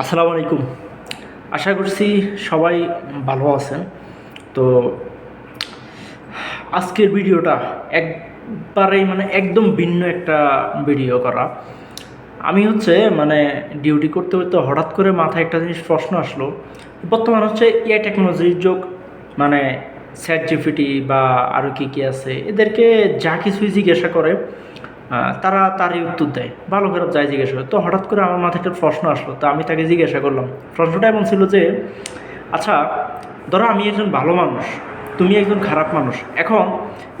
আসসালামু আলাইকুম। আশা করছি সবাই ভালো আছেন। তো আজকের ভিডিওটা একবারেই মানে একদম ভিন্ন একটা ভিডিও করা। আমি হচ্ছে মানে ডিউটি করতে করতে হঠাৎ করে মাথায় একটা জিনিস প্রশ্ন আসলো। বর্তমান হচ্ছে এআই টেকনোলজির যুগ মানে স্যাট জিপিটি বা আরও কী কী আছে, এদেরকে যা কিছুই জিজ্ঞাসা করে তারা তারই উত্তর দেয়। ভালো খারাপ যাই জিজ্ঞাসা করে তো হঠাৎ করে আমার মাথায় একটা প্রশ্ন আসলো। তো আমি তাকে জিজ্ঞাসা করলাম। প্রশ্নটা এমন ছিল যে আচ্ছা ধরো আমি একজন ভালো মানুষ, তুমি একজন খারাপ মানুষ। এখন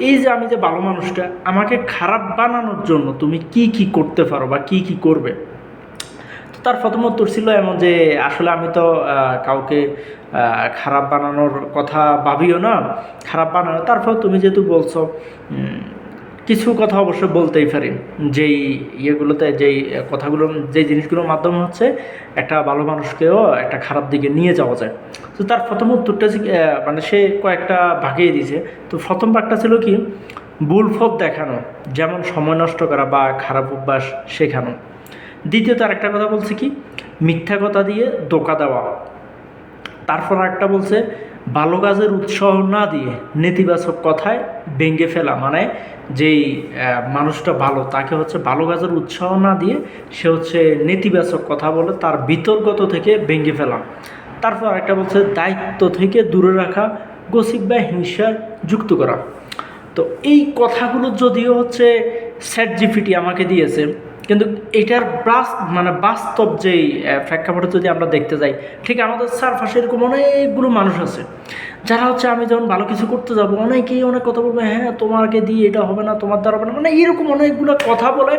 এই যে আমি যে ভালো মানুষটা, আমাকে খারাপ বানানোর জন্য তুমি কি কি করতে পারো বা কি কি করবে? তো তার প্রথম উত্তর ছিল এমন যে, আসলে আমি তো কাউকে খারাপ বানানোর কথা ভাবিও না, খারাপ বানানো তারপর তুমি যেহেতু বলছো কিছু কথা অবশ্যই বলতেই পারি। যেই ইয়েগুলোতে, যেই কথাগুলো, যেই জিনিসগুলোর মাধ্যমে হচ্ছে একটা ভালো মানুষকেও একটা খারাপ দিকে নিয়ে যাওয়া যায়। তো তার প্রথম উত্তরটা মানে সে কয়েকটা ভাগিয়ে দিয়েছে। তো প্রথম ভাগটা ছিল কি? ভুল পথ দেখানো, যেমন সময় নষ্ট করা বা খারাপ অভ্যাস শেখানো। দ্বিতীয়ত আরেকটা কথা বলছে কি? মিথ্যা কথা দিয়ে ধোকা দেওয়া। তারপর একটা বলছে ভালো কাজের উৎসাহ না দিয়ে নেতিবাচক কথায় ভেঙে ফেলা মানে যেই মানুষটা ভালো তাকে হচ্ছে ভালো কাজের উৎসাহ না দিয়ে সে হচ্ছে নেতিবাচক কথা বলে তার বিতর্কত থেকে ভেঙে ফেলা। তারপর একটা বলছে, দায়িত্ব থেকে দূরে রাখা, গসিপ বা হিংসার যুক্ত করা। তো এই কথাগুলো যদিও হচ্ছে স্যাট জিপিটি আমাকে দিয়েছে কিন্তু এটার বাস মানে বাস্তব যেই প্রেক্ষাপটে যদি আমরা দেখতে যাই, ঠিক আমাদের চারপাশে এরকম অনেকগুলো মানুষ আছে। যারা হচ্ছে আমি যখন ভালো কিছু করতে যাব, অনেকেই অনেক কথা বলবে হ্যাঁ তোমাকে দিয়ে এটা হবে না, তোমার দ্বারা হবে না। মানে এরকম অনেকগুলো কথা বলে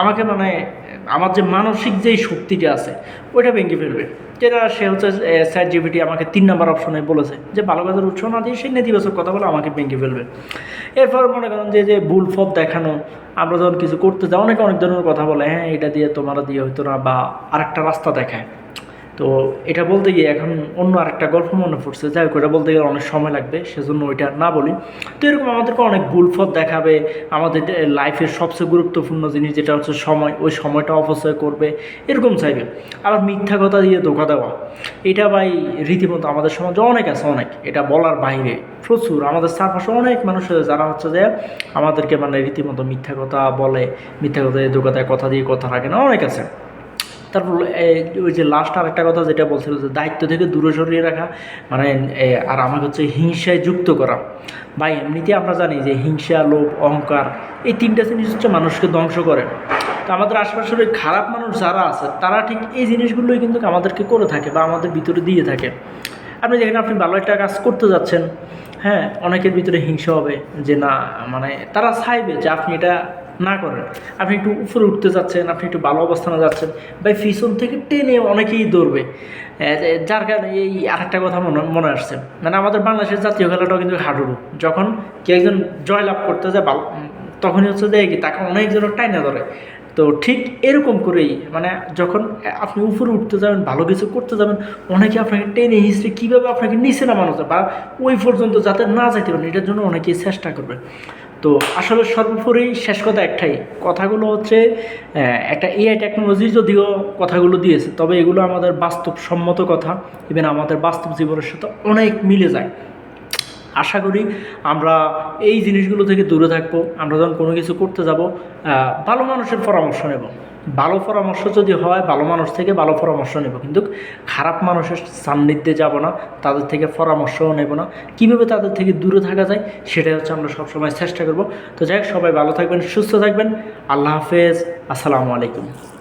আমাকে মানে আমার যে মানসিক যেই শক্তিটা আছে, ওইটা ভেঙে ফেলবে। যেটা সে হচ্ছে স্যার জিবিটি আমাকে তিন নম্বর অপশনে বলেছে যে, ভালো কাজের উৎস না দিয়ে সেই নেতিবাচক কথা বলে আমাকে ভেঙে ফেলবে। এরপর মনে করেন যে যে ভুল ফপ দেখানো, আমরা যখন কিছু করতে যাই, অনেকে অনেক ধরনের কথা বলে হ্যাঁ এটা দিয়ে তোমারা দিয়ে হয়তো না, বা আরেকটা রাস্তা দেখায়। তো এটা বলতে গিয়ে এখন অন্য আরেকটা গল্প মনে পড়ছে। যাই হোক এটা বলতে গেলে অনেক সময় লাগবে, সেজন্য ওইটা না বলি। তো এরকম আমাদেরকে অনেক ভুল পথ দেখাবে, আমাদের লাইফের সবচেয়ে গুরুত্বপূর্ণ জিনিস যেটা হচ্ছে সময়, ওই সময়টা অপচয় করবে, এরকম চাইবে। আবার মিথ্যা কথা দিয়ে ধোকা দেওয়া, এটা ভাই রীতিমতো আমাদের সমাজে অনেক আছে, অনেক। এটা বলার বাইরে প্রচুর। আমাদের চারপাশে অনেক মানুষ যারা হচ্ছে যে আমাদেরকে মানে রীতিমতো মিথ্যা কথা বলে, মিথ্যা কথা দিয়ে ধোকা দেয়, কথা দিয়ে কথা রাখে না, অনেক আছে। তারপর ওই যে লাস্ট আর একটা কথা যেটা বলছিল যে দায়িত্ব থেকে দূরে সরিয়ে রাখা মানে আর আমাকে হচ্ছে হিংসায় যুক্ত করা। ভাই এমনিতে আমরা জানি যে হিংসা, লোভ, অহংকার, এই তিনটা জিনিস হচ্ছে মানুষকে ধ্বংস করে। তো আমাদের আশেপাশের ওই খারাপ মানুষ যারা আছে, তারা ঠিক এই জিনিসগুলোই কিন্তু আমাদেরকে করে থাকে বা আমাদের ভিতরে দিয়ে থাকে। আপনি দেখেন, আপনি ভালো একটা কাজ করতে যাচ্ছেন হ্যাঁ অনেকের ভিতরে হিংসা হবে যে না মানে তারা চাইবে যে আপনি এটা না করেন আপনি একটু উপরে উঠতে যাচ্ছেন, আপনি একটু ভালো অবস্থানে যাচ্ছেন বা পিছন থেকে টেনে অনেকেই দৌড়বে যার কারণে এই আরেকটা কথা মনে মনে আসছে। মানে আমাদের বাংলাদেশের জাতীয় খেলাটাও কিন্তু হাডুডু। যখন কেউ একজন জয়লাভ করতে যায়, ভালো তখনই হচ্ছে যে তাকে অনেকজন টাইনা ধরে। তো ঠিক এরকম করেই মানে যখন আপনি উপরে উঠতে যাবেন, ভালো কিছু করতে যাবেন, অনেকে আপনাকে টেনে হিস্ট্রি কীভাবে আপনাকে নিচে নামানো যায় বা ওই পর্যন্ত যাতে না যাইতে পারেন, এটার জন্য অনেকেই চেষ্টা করবে। তো আসলে সর্বোপরি শেষ কথা একটাই। কথাগুলো হচ্ছে একটা এআই টেকনোলজি যদিও কথাগুলো দিয়েছে, তবে এগুলো আমাদের বাস্তবসম্মত কথা। ইভেন আমাদের বাস্তব জীবনের সাথে অনেক মিলে যায়। আশা করি আমরা এই জিনিসগুলো থেকে দূরে থাকব, আমরা যখন কোনো কিছু করতে যাব ভালো মানুষের পরামর্শ নেব। ভালো পরামর্শ যদি হয়, ভালো মানুষ থেকে ভালো পরামর্শ নেব। কিন্তু খারাপ মানুষের সান্নিধ্যে যাব না, তাদের থেকে পরামর্শও নেব না। কীভাবে তাদের থেকে দূরে থাকা যায়, সেটাই হচ্ছে আমরা সবসময় চেষ্টা করব। তো যাই সবাই ভালো থাকবেন, সুস্থ থাকবেন। আল্লাহ হাফেজ, আসসালামু আলাইকুম।